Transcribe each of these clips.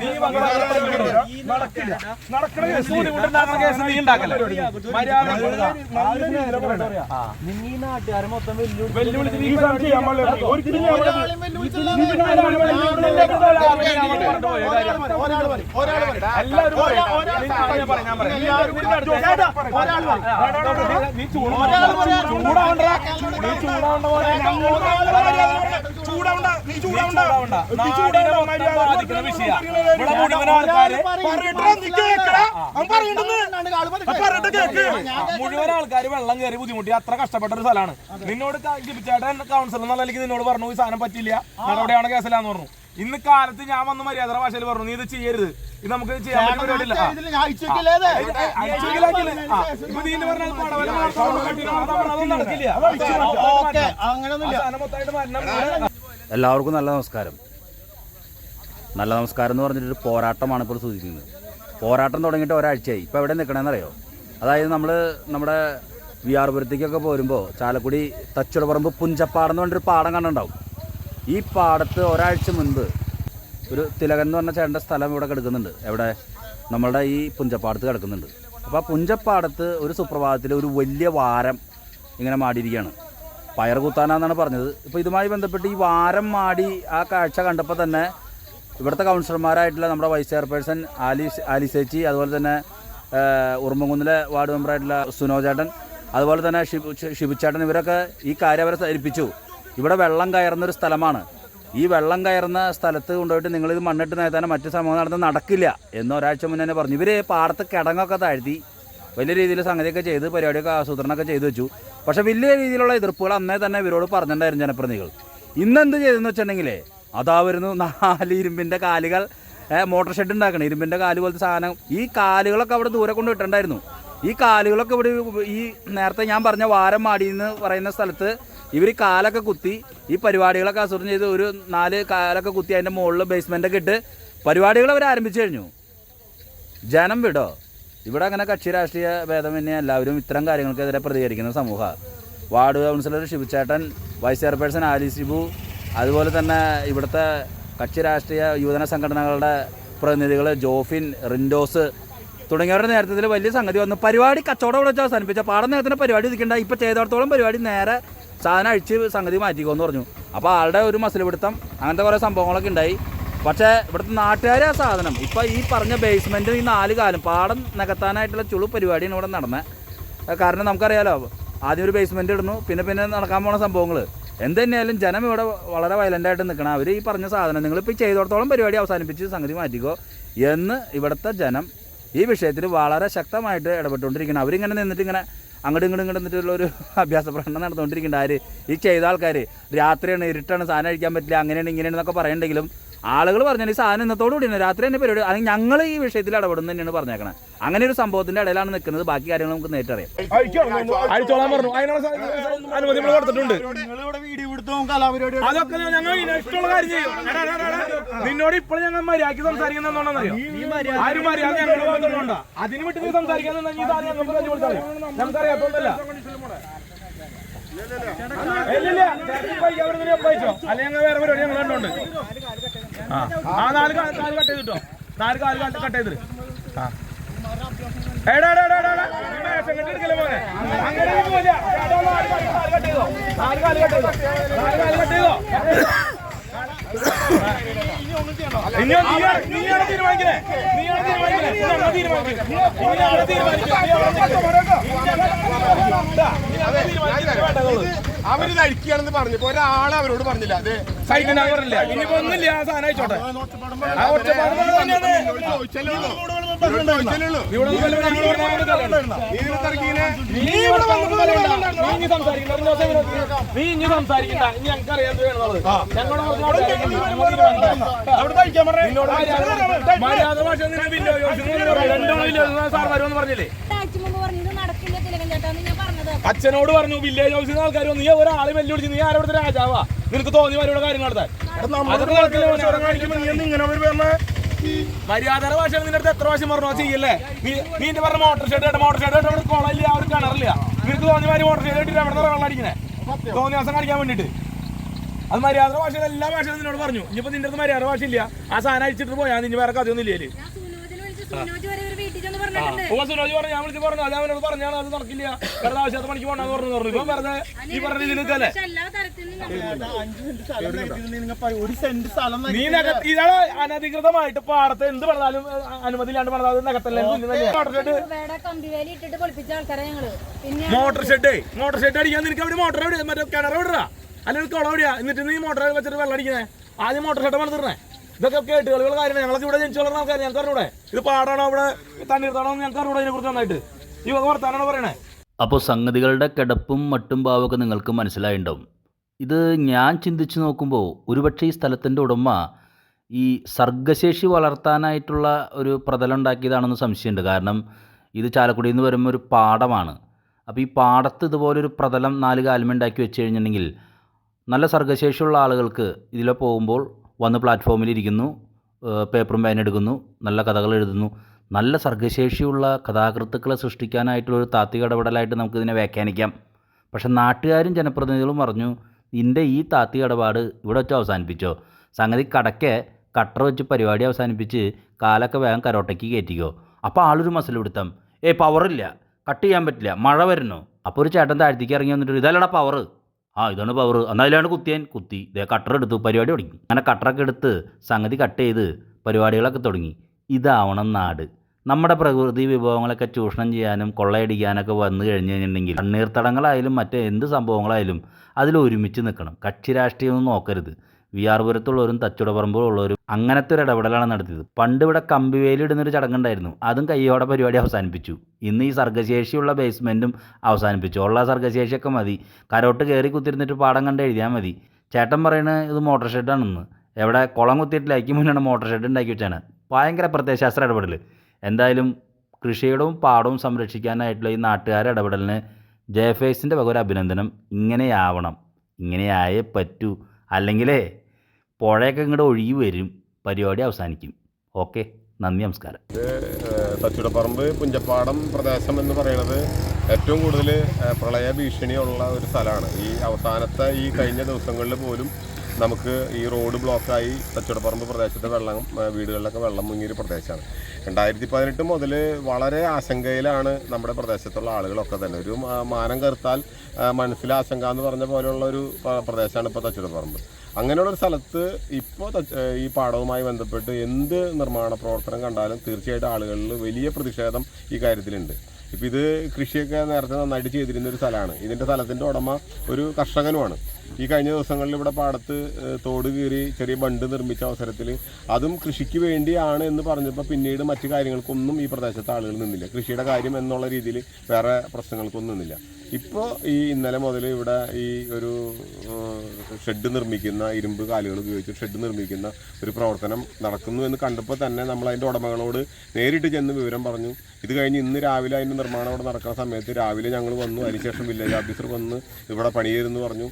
നീ വന്ന് നടക്കില്ല നടക്കണ കേസ് നീ ഉണ്ടാക്കല്ലേ മര്യാദ ഈ നാട്ടുകാരെ മൊത്തം വെല്ലുവിളി വെല്ലുവിളിച്ച് നീ ചെയ്യാൻ പാടില്ല. ഒരിക്കലും. എല്ലാവരും നീ ചൂടാവണ്ട നീ ചൂടാവണ്ട പോലെ ചൂടാവണ്ട നീ ചൂടാവണ്ട നീ ചൂടാവണ്ട മര്യാദ ബാധിക്കുന്ന വിഷയ ഇവിടെ മുഴുവൻ ആൾക്കാർ വെള്ളം കയറി ബുദ്ധിമുട്ടി അത്ര കഷ്ടപ്പെട്ട ഒരു സ്ഥലമാണ് നിന്നോട് ചേട്ടൻ കൗൺസിലർ എന്നുള്ള നിലയ്ക്ക് നിന്നോട് പറഞ്ഞു ഈ സാധനം പറ്റില്ല നടപടിയാണ് കേസിലാന്ന് പറഞ്ഞു ഇന്ന് കാലത്ത് ഞാൻ വന്ന് മര്യാദ ഭാഷയിൽ പറഞ്ഞു നീ ഇത് ചെയ്യരുത് ഇത് നമുക്ക് ചെയ്യാൻ പറ്റുന്ന പരിപാടിയില്ല ആ. അയച്ചുവെങ്കിലാക്കില്ലേ? ആ, ഇപ്പൊ നീ ഇന്ന് പറഞ്ഞ പടവല മാത്രം കൊണ്ട് കെട്ടിയിടാം. അതാ- അതൊന്നും നടക്കില്ല. എല്ലാവർക്കും നല്ല നമസ്കാരം. നല്ല നമസ്കാരം എന്ന് പറഞ്ഞിട്ടൊരു പോരാട്ടമാണ് ഇപ്പോൾ സൂചിപ്പിക്കുന്നത്. പോരാട്ടം തുടങ്ങിയിട്ട് ഒരാഴ്ചയായി. ഇപ്പോൾ എവിടെ നിൽക്കണമെന്നറിയോ അതായത് നമ്മൾ നമ്മുടെ വി ആർ പുരത്തേക്കൊക്കെ പോരുമ്പോൾ ചാലക്കുടി തച്ചുടപ്പറമ്പ് പുഞ്ചപ്പാടെന്ന് പറഞ്ഞൊരു പാടം കണ്ടുണ്ടാവും ഈ പാടത്ത് ഒരാഴ്ച മുൻപ് ഒരു തിലകൻ എന്ന് പറഞ്ഞ ചേട്ടന്റെ സ്ഥലം ഇവിടെ കിടക്കുന്നുണ്ട്. എവിടെ? നമ്മളുടെ ഈ പുഞ്ചപ്പാടത്ത് കിടക്കുന്നുണ്ട്. അപ്പോൾ ആ പുഞ്ചപ്പാടത്ത് ഒരു സുപ്രഭാതത്തിൽ ഒരു വലിയ വാരം ഇങ്ങനെ മാടിയിരിക്കുകയാണ്. പയർ കുത്താനാന്നാണ് പറഞ്ഞത്. ഇപ്പോൾ ഇതുമായി ബന്ധപ്പെട്ട് ഈ വാരം മാടി ആ കാഴ്ച കണ്ടപ്പോൾ തന്നെ ഇവിടുത്തെ കൗൺസിലർമാരായിട്ടുള്ള നമ്മുടെ വൈസ് ചെയർപേഴ്സൺ ആലി ആലിസേച്ചി അതുപോലെ തന്നെ ഉറുമ്പുകുന്നിലെ വാർഡ് മെമ്പറായിട്ടുള്ള സുനോചേട്ടൻ അതുപോലെ തന്നെ ഷിബു ഷിബുച്ചേട്ടൻ ഇവരൊക്കെ ഈ കാര്യം അവരെ ധരിപ്പിച്ചു ഇവിടെ വെള്ളം കയറുന്ന ഒരു സ്ഥലമാണ്. ഈ വെള്ളം കയറുന്ന സ്ഥലത്ത് കൊണ്ടുപോയിട്ട് നിങ്ങളിത് മണ്ണിട്ട് നേതാനും മറ്റു സംഭവം നടന്ന് നടക്കില്ല എന്ന് ഒരാഴ്ച മുന്നേ തന്നെ പറഞ്ഞു. ഇവർ പാടത്ത് കിടങ്ങൊക്കെ താഴ്ത്തി വലിയ രീതിയിൽ സംഗതിയൊക്കെ ചെയ്ത് പരിപാടിയൊക്കെ ആസൂത്രണമൊക്കെ ചെയ്തു വെച്ചു. പക്ഷേ വലിയ രീതിയിലുള്ള എതിർപ്പുകൾ അന്നേ തന്നെ ഇവരോട് പറഞ്ഞിട്ടുണ്ടായിരുന്നു ജനപ്രതിനിധികൾ. ഇന്ന് എന്ത് ചെയ്തെന്ന് വെച്ചിട്ടുണ്ടെങ്കിലേ അതാ വരുന്നു നാല് ഇരുമ്പിന്റെ കാലുകൾ മോട്ടർ ഷെഡ് ഉണ്ടാക്കണം. ഇരുമ്പിന്റെ കാൽ പോലത്തെ സാധനം. ഈ കാലുകളൊക്കെ അവിടെ ദൂരെ കൊണ്ട് ഇട്ടിട്ടുണ്ടായിരുന്നു. ഈ കാലുകളൊക്കെ ഇവിടെ ഈ നേരത്തെ ഞാൻ പറഞ്ഞ വാരം മാടി എന്ന് പറയുന്ന സ്ഥലത്ത് ഇവർ കാലൊക്കെ കുത്തി ഈ പരിപാടികളൊക്കെ ആസൂത്രണം ചെയ്ത് ഒരു നാല് കാലൊക്കെ കുത്തി അതിന്റെ മുകളിൽ ബേസ്മെന്റൊക്കെ ഇട്ട് പരിപാടികൾ അവർ ആരംഭിച്ചു കഴിഞ്ഞു. ജനം വിടോ? ഇവിടെ അങ്ങനെ കക്ഷി രാഷ്ട്രീയ ഭേദമന്യേ എല്ലാവരും ഇത്തരം കാര്യങ്ങൾക്കെതിരെ പ്രതികരിക്കുന്ന സമൂഹമാണ് വാർഡ് കൗൺസിലർ ഷിബുചേട്ടൻ വൈസ് ചെയർപേഴ്സൺ ആലി ഷിബു അതുപോലെ തന്നെ ഇവിടുത്തെ കക്ഷി രാഷ്ട്രീയ യുവജന സംഘടനകളുടെ പ്രതിനിധികൾ ജോഫിൻ റിൻഡോസ് തുടങ്ങിയവരുടെ നേതൃത്വത്തിൽ വലിയ സംഗതി വന്നു. പരിപാടി കച്ചവടം ഇവിടെ വെച്ച് അവസാനിപ്പിച്ച പാടം നേരത്തിന് പരിപാടി ഇരിക്കേണ്ട ഇപ്പോൾ ചെയ്തോടത്തോളം പരിപാടി നേരെ സാധനം അഴിച്ച് സംഗതി മാറ്റിക്കോ എന്ന് പറഞ്ഞു. അപ്പോൾ ആളുടെ ഒരു മസിൽ പിടുത്തം അങ്ങനത്തെ കുറേ സംഭവങ്ങളൊക്കെ ഉണ്ടായി. പക്ഷേ ഇവിടുത്തെ നാട്ടുകാരെ ആ സാധനം. ഇപ്പം ഈ പറഞ്ഞ ബേസ്മെന്റ് ഈ നാല് കാലം പാടം നികത്താനായിട്ടുള്ള ചുളു പരിപാടിയാണ് ഇവിടെ നടന്നത് കാരണം നമുക്കറിയാലോ ആദ്യം ഒരു ബേസ്മെന്റ് ഇടുന്നു പിന്നെ പിന്നെ നടക്കാൻ പോണ സംഭവങ്ങൾ എന്ത് തന്നെയായാലും ജനം ഇവിടെ വളരെ വയലന്റായിട്ട് നിൽക്കണം അവർ ഈ പറഞ്ഞ സാധനം നിങ്ങളിപ്പോൾ ചെയ്തോടത്തോളം പരിപാടി അവസാനിപ്പിച്ച് സംഗതി മാറ്റിക്കോ എന്ന് ഇവിടുത്തെ ജനം ഈ വിഷയത്തിൽ വളരെ ശക്തമായിട്ട് ഇടപെട്ടുകൊണ്ടിരിക്കണം. അവരിങ്ങനെ നിന്നിട്ട് ഇങ്ങനെ അങ്ങോട്ടും ഇങ്ങോട്ടും ഇങ്ങോട്ട് നിന്നിട്ടുള്ള ഒരു അഭ്യാസ പ്രകടനം നടന്നുകൊണ്ടിരിക്കുന്നുണ്ട് ആര്? ഈ ചെയ്ത ആൾക്കാർ രാത്രിയാണ് ഇരുട്ടാണ് സാധനം കഴിക്കാൻ പറ്റില്ല അങ്ങനെയാണ് ഇങ്ങനെയാണെന്നൊക്കെ പറയണ്ടെങ്കിലും ആളുകൾ പറഞ്ഞ ഈ സാധനം ഇന്നത്തോടു കൂടിയാണ്. രാത്രി തന്നെ പരിപാടി. അല്ലെങ്കിൽ ഞങ്ങൾ ഈ വിഷയത്തിൽ ഇടപെടുന്നു തന്നെയാണ് പറഞ്ഞേക്കണത് അങ്ങനെ ഒരു സംഭവത്തിന്റെ ഇടയിലാണ് നിൽക്കുന്നത്. ബാക്കി കാര്യങ്ങൾ നമുക്ക് നേരിട്ടറിയാം. നിന്നോട് ഇപ്പോഴും ഞങ്ങൾ മര്യാദയ്ക്ക് സംസാരിക്കുന്നറിയോ ആരും മര്യാദ അതിന് വിട്ട് നീ സംസാരിക്കാൻ ഇല്ല ഇല്ല. ആ. ആ നാല് കാ- കട്ട് ചെയ്തിട്ടോ. നാല് കാൽ കാലത്ത് കട്ട് ചെയ്തിട്ട് ആ. എടാ എടാ എടാ എടാ മേശം എടുക്കല്ലേ മോനെ? അങ്ങനെ പോവില്ല. നാല് കാൽ കട്ട് ചെയ്തോ. നാല് കാൽ കട്ട് ചെയ്തോ. നാല് കാൽ കട്ട് ചെയ്തോ ഇനി നീയാണ് നീയാണ് തീരുമാനിക്കണേ നീയാണ് തീരുമാനിക്കണേ ഇനി ഞങ്ങൾ തീരുമാനിക്കും ഇനി ഞങ്ങൾ തീരുമാനിക്കും നീ അവിടെ നിൽക്ക്. ഇനി ഞങ്ങൾ ഇതാ, ഇനി ഞങ്ങൾ തീരുമാനിക്കും വേണ്ടതുള്ളൂ അവർ കഴിക്കുകയാണെന്ന് പറഞ്ഞപ്പോ ഒരാളെ അവരോട് പറഞ്ഞില്ല അത് സൈഡിന് പറഞ്ഞില്ല ഇനിയിപ്പോ ഒന്നുമില്ല ആ സാധനം അയച്ചോട്ടെ ആ ഒറ്റപ്പാട് തന്നെയാണ് നീ ഇനി സംസാരിക്കണ്ട. ഇനി ഞങ്ങൾക്ക് അറിയാൻ മര്യാദ ഭാഷ സാർ വരുമെന്ന് പറഞ്ഞില്ലേ അച്ഛനോട് പറഞ്ഞു വില്ലേജ് ഓഫീസിൽ നിന്ന് ആൾക്കാർ നീ ഒരാളെ വെല്ലുവിളിച്ച് നീ ആരോടത്തെ രാജാവാ നിനക്ക് തോന്നി വരുടെ കാര്യം നടത്താൻ നടക്കില്ല. മര്യാദയുടെ ഭാഷ നിന്റെ അടുത്ത് എത്ര പ്രാവശ്യം പറഞ്ഞു? ചെയ്യല്ലേ? നീ നീ എന്റെ പറഞ്ഞ മോട്ടോർ ഷെഡ് കേട്ടോ മോട്ടോർ ഷെഡ് അവിടെ കോളയില്ല അവർ കിണറില്ല. നിനക്ക് തോന്നിയ മാതിരി മോട്ടർ ഷെഡ് ഇട്ടിട്ട് അവിടെ നിന്ന് വെള്ളം അടിക്കണേ. തോന്നി ദിവസം കാണിക്കാൻ വേണ്ടിട്ട് അത് മര്യാദ ഭാഷയിൽ എല്ലാ ഭാഷയിലും നിന്നോട് പറഞ്ഞു. ഇനിയിപ്പോ നിന്റെ അടുത്ത് മര്യാദ ഭാഷ ഇല്ല ആ സാധനം അയച്ചിട്ട് പോയാൽ നിന്നെ വേറെ കഥയൊന്നും ഇല്ലേ സുനോജ് പറഞ്ഞു ഞാൻ വിളിച്ച് പറഞ്ഞു അത് അവനോട് പറഞ്ഞാണ് അത് നടക്കില്ല. വെറുതെ ആവശ്യത്തെ പണിക്ക് പോകണമെന്ന് പറഞ്ഞു പറഞ്ഞു ഇപ്പം വെറുതെ ഈ പറഞ്ഞ രീതിയിൽ നിൽക്കല്ലേ? എല്ലാ തരത്തിലും അഞ്ച് സെന്റ് സ്ഥലം നികത്തി നിങ്ങൾ ഒരു സെന്റ് സ്ഥലം നീ നഗത്ത് ഇതാണ് അനധികൃതമായിട്ട് പാടത്ത് എന്ത് പറഞ്ഞാലും അനുമതി ഇല്ലാണ്ട് പറഞ്ഞാൽ അത് നകത്തല്ലേ? മോട്ടർ ഷെഡ് ഇവിടെ കമ്പിവേലി ഇട്ടിട്ട് പൊളിപ്പിച്ച ആൾക്കാരെ ഞങ്ങൾ. പിന്നെ മോട്ടർ ഷെഡ് മോട്ടർ ഷെഡ് അടിക്കാൻ നിനക്ക് അവിടെ മോട്ടർ എവിടെ? മറ്റേ കിണർ എവിടെയാ അല്ലെങ്കിൽ കുളം എവിടെയാ? എന്നിട്ട് നീ മോട്ടർ വെച്ചിട്ട് വെള്ളം അടിക്കുന്നേ? ആദ്യം മോട്ടർ ഷെഡ് പണിതിരണേ ഇതൊക്കെ കേട്ട് കളികൾ കാര്യം ഞങ്ങൾക്ക് ഇവിടെ ജനിച്ചു വളർന്ന ആൾക്കാർ ഞങ്ങൾക്ക് അറിഞ്ഞൂടെ? ഇത് പാടാണോ? അവിടെ തണ്ണീർത്താണോ? ഞങ്ങൾക്ക് അറിഞ്ഞൂടെ ഇതിനെ കുറിച്ച് നന്നായിട്ട്. ഈ വക വർത്താനാണ് പറയണേ? അപ്പോൾ സംഗതികളുടെ കിടപ്പും മട്ടും ഭാവമൊക്കെ നിങ്ങൾക്ക് മനസ്സിലായിട്ടുണ്ടാവും. ഇത് ഞാൻ ചിന്തിച്ചു നോക്കുമ്പോൾ ഒരുപക്ഷെ ഈ സ്ഥലത്തിന്റെ ഉടമ ഈ സർഗശേഷി വളർത്താനായിട്ടുള്ള ഒരു പ്രതലം ഉണ്ടാക്കിയതാണെന്ന് സംശയമുണ്ട്. കാരണം ഇത് ചാലക്കുടിയിൽ നിന്ന് വരുമ്പോൾ ഒരു പാടമാണ്. അപ്പോൾ ഈ പാടത്ത് ഇതുപോലൊരു പ്രതലം നാല് കാലുമുണ്ടാക്കി വെച്ച് കഴിഞ്ഞിട്ടുണ്ടെങ്കിൽ നല്ല സർഗശേഷിയുള്ള ആളുകൾക്ക് ഇതിലെ പോകുമ്പോൾ വന്ന് പ്ലാറ്റ്ഫോമിൽ ഇരിക്കുന്നു പേപ്പറും പേന എടുക്കുന്നു നല്ല കഥകൾ എഴുതുന്നു നല്ല സർഗശേഷിയുള്ള കഥാകൃത്തുക്കളെ സൃഷ്ടിക്കാനായിട്ടുള്ള ഒരു താത്വിക ഇടപെടലായിട്ട് നമുക്കിതിനെ വ്യാഖ്യാനിക്കാം. പക്ഷെ നാട്ടുകാരും ജനപ്രതിനിധികളും പറഞ്ഞു ഇതിന്റെ ഈ താത്വിക ഇടപാട് ഇവിടെ വെച്ച് അവസാനിപ്പിച്ചോ. സംഗതി കടക്കെ കട്ടർ വെച്ച് പരിപാടി അവസാനിപ്പിച്ച് കാലൊക്കെ വേഗം കരോട്ടയ്ക്ക് കയറ്റിക്കോ. അപ്പോൾ ആളൊരു മസിൽ പിടുത്തം ഏ പവറില്ല കട്ട് ചെയ്യാൻ പറ്റില്ല. മഴ വരുന്നു. അപ്പോൾ ഒരു ചേട്ടൻ താഴ്ത്തിക്ക് ഇറങ്ങി വന്നിട്ട് ഇതല്ലടാ പവർ ആ ഇതാണ് പവർ എന്നാൽ അതിലാണ് കുത്തിയാൻ. കുത്തി. ഇതേ കട്ടർ എടുത്തു. പരിപാടി തുടങ്ങി. അങ്ങനെ കട്ടറൊക്കെ എടുത്ത് സംഗതി കട്ട് ചെയ്ത് പരിപാടികളൊക്കെ തുടങ്ങി. ഇതാവണം നാട്. നമ്മുടെ പ്രകൃതി വിഭവങ്ങളൊക്കെ ചൂഷണം ചെയ്യാനും കൊള്ളയടിക്കാനൊക്കെ വന്നു കഴിഞ്ഞ് കഴിഞ്ഞിട്ടുണ്ടെങ്കിൽ കണ്ണീർത്തടങ്ങളായാലും മറ്റേ എന്ത് സംഭവങ്ങളായാലും അതിലൊരുമിച്ച് നിൽക്കണം. കക്ഷി രാഷ്ട്രീയമൊന്നും നോക്കരുത്. വി ആർ പുരത്തുള്ളവരും തച്ചുടപ്പറമ്പുള്ളവരും അങ്ങനത്തെ ഒരു ഇടപെടലാണ് നടത്തിയത്. പണ്ട് ഇവിടെ കമ്പിവേലിടുന്നൊരു ചടങ്ങുണ്ടായിരുന്നു. അതും കയ്യോടെ പരിപാടി അവസാനിപ്പിച്ചു. ഇന്ന് ഈ സർഗശേഷിയുള്ള ബേസ്മെന്റും അവസാനിപ്പിച്ചു. ഉള്ള സർഗശേഷിയൊക്കെ മതി. കരോട്ട് കയറി കുത്തിരുന്നിട്ട് പാടം കണ്ട് എഴുതിയാൽ മതി. ചേട്ടൻ പറയുന്നത് ഇത് മോട്ടോർ ഷെഡാണെന്ന്. എവിടെ കുളം കുത്തിയിട്ടില്ല അതിക്ക് മുന്നാണ് മോട്ടോർ ഷെഡ് ഉണ്ടാക്കി വെച്ചാണ്. ഭയങ്കര പ്രത്യയശാസ്ത്ര ഇടപെടൽ എന്തായാലും കൃഷിയിടവും പാടവും സംരക്ഷിക്കാനായിട്ടുള്ള ഈ നാട്ടുകാരുടെ ഇടപെടലിന് ജെ എഫ് എസിന്റെ വക ഒരു അഭിനന്ദനം. ഇങ്ങനെയാവണം. ഇങ്ങനെയായേ പറ്റൂ. അല്ലെങ്കിലേ പുഴയൊക്കെ ഇങ്ങോട്ട് ഒഴുകി വരും. പരിപാടി അവസാനിക്കും. ഓക്കെ. നന്ദി നമസ്കാരം. തച്ചുടപ്പറമ്പ് പുഞ്ചപ്പാടം പ്രദേശം എന്ന് പറയുന്നത് ഏറ്റവും കൂടുതൽ പ്രളയ ഭീഷണിയുള്ള ഒരു സ്ഥലമാണ്. ഈ അവസാനത്തെ ഈ കഴിഞ്ഞ ദിവസങ്ങളിൽ പോലും നമുക്ക് ഈ റോഡ് ബ്ലോക്കായി തച്ചുടപ്പറമ്പ് പ്രദേശത്തെ വെള്ളം വീടുകളിലൊക്കെ വെള്ളം മുങ്ങിയൊരു പ്രദേശമാണ്. രണ്ടായിരത്തി പതിനെട്ട് മുതൽ വളരെ ആശങ്കയിലാണ് നമ്മുടെ പ്രദേശത്തുള്ള ആളുകളൊക്കെ തന്നെ. ഒരു മാനം കറുത്താൽ മനസ്സിലെ ആശങ്ക എന്ന് പറഞ്ഞ പോലെയുള്ള ഒരു പ്രദേശമാണ് ഇപ്പോൾ തച്ചുടപ്പറമ്പ്. അങ്ങനെയുള്ള സ്ഥലത്ത് ഇപ്പോൾ ഈ പാടവുമായി ബന്ധപ്പെട്ട് എന്ത് നിർമ്മാണ പ്രവർത്തനം കണ്ടാലും തീർച്ചയായിട്ടും ആളുകളിൽ വലിയ പ്രതിഷേധം ഈ കാര്യത്തിലുണ്ട്. ഇപ്പം ഇത് കൃഷിയൊക്കെ നേരത്തെ നന്നായിട്ട് ചെയ്തിരുന്ന ഒരു സ്ഥലമാണ്. ഇതിന്റെ സ്ഥലത്തിന്റെ ഉടമ ഒരു കർഷകനുമാണ്. ഈ കഴിഞ്ഞ ദിവസങ്ങളിൽ ഇവിടെ പാടത്ത് തോട് കീറി ചെറിയ ബണ്ട് നിർമ്മിച്ച അവസരത്തിൽ അതും കൃഷിക്ക് വേണ്ടിയാണ് എന്ന് പറഞ്ഞപ്പോൾ പിന്നീട് മറ്റു കാര്യങ്ങൾക്കൊന്നും ഈ പ്രദേശത്തെ ആളുകൾ നിന്നില്ല. കൃഷിയുടെ കാര്യം എന്നുള്ള രീതിയിൽ വേറെ പ്രശ്നങ്ങൾക്കൊന്നും നിന്നില്ല. ഇപ്പോൾ ഈ ഇന്നലെ മുതൽ ഇവിടെ ഈ ഒരു ഷെഡ് നിർമ്മിക്കുന്ന ഇരുമ്പ് കാലുകൾ ഉപയോഗിച്ച് ഷെഡ് നിർമ്മിക്കുന്ന ഒരു പ്രവർത്തനം നടക്കുന്നു എന്ന് കണ്ടപ്പോൾ തന്നെ നമ്മൾ അതിന്റെ ഉടമകളോട് നേരിട്ട് ചെന്ന് വിവരം പറഞ്ഞു. ഇത് കഴിഞ്ഞ് ഇന്ന് രാവിലെ അതിന്റെ നിർമ്മാണം അവിടെ നടക്കുന്ന സമയത്ത് രാവിലെ ഞങ്ങൾ വന്നു. അതിനുശേഷം വില്ലേജ് ഓഫീസർ വന്ന് ഇവിടെ പണിയരുന്ന് പറഞ്ഞു.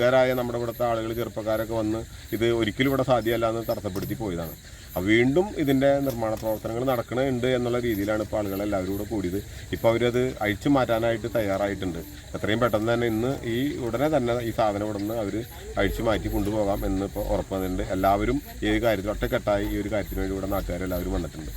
നാട്ടുകാരായ നമ്മുടെ ഇവിടുത്തെ ആളുകൾ ചെറുപ്പക്കാരൊക്കെ വന്ന് ഇത് ഒരിക്കലും ഇവിടെ സാധ്യമല്ല എന്ന് തടസ്സപ്പെടുത്തി പോയതാണ്. അപ്പോൾ വീണ്ടും ഇതിന്റെ നിർമ്മാണ പ്രവർത്തനങ്ങൾ നടക്കണുണ്ട് എന്നുള്ള രീതിയിലാണ് ഇപ്പോൾ ആളുകൾ എല്ലാവരും കൂടെ കൂടിയത്. ഇപ്പോൾ അവരത് അഴിച്ചു മാറ്റാനായിട്ട് തയ്യാറായിട്ടുണ്ട്. എത്രയും പെട്ടെന്ന് തന്നെ ഇന്ന് ഈ ഉടനെ തന്നെ ഈ സാധനം ഇവിടെ നിന്ന് അവർ അഴിച്ചു മാറ്റി കൊണ്ടുപോകാം എന്ന് ഇപ്പോൾ ഉറപ്പ് വന്നിട്ടുണ്ട് എല്ലാവരും ഈ കാര്യത്തിൽ ഒറ്റക്കെട്ടായി ഈ ഒരു കാര്യത്തിന് വേണ്ടി ഇവിടെ നാട്ടുകാരെല്ലാവരും വന്നിട്ടുണ്ട്.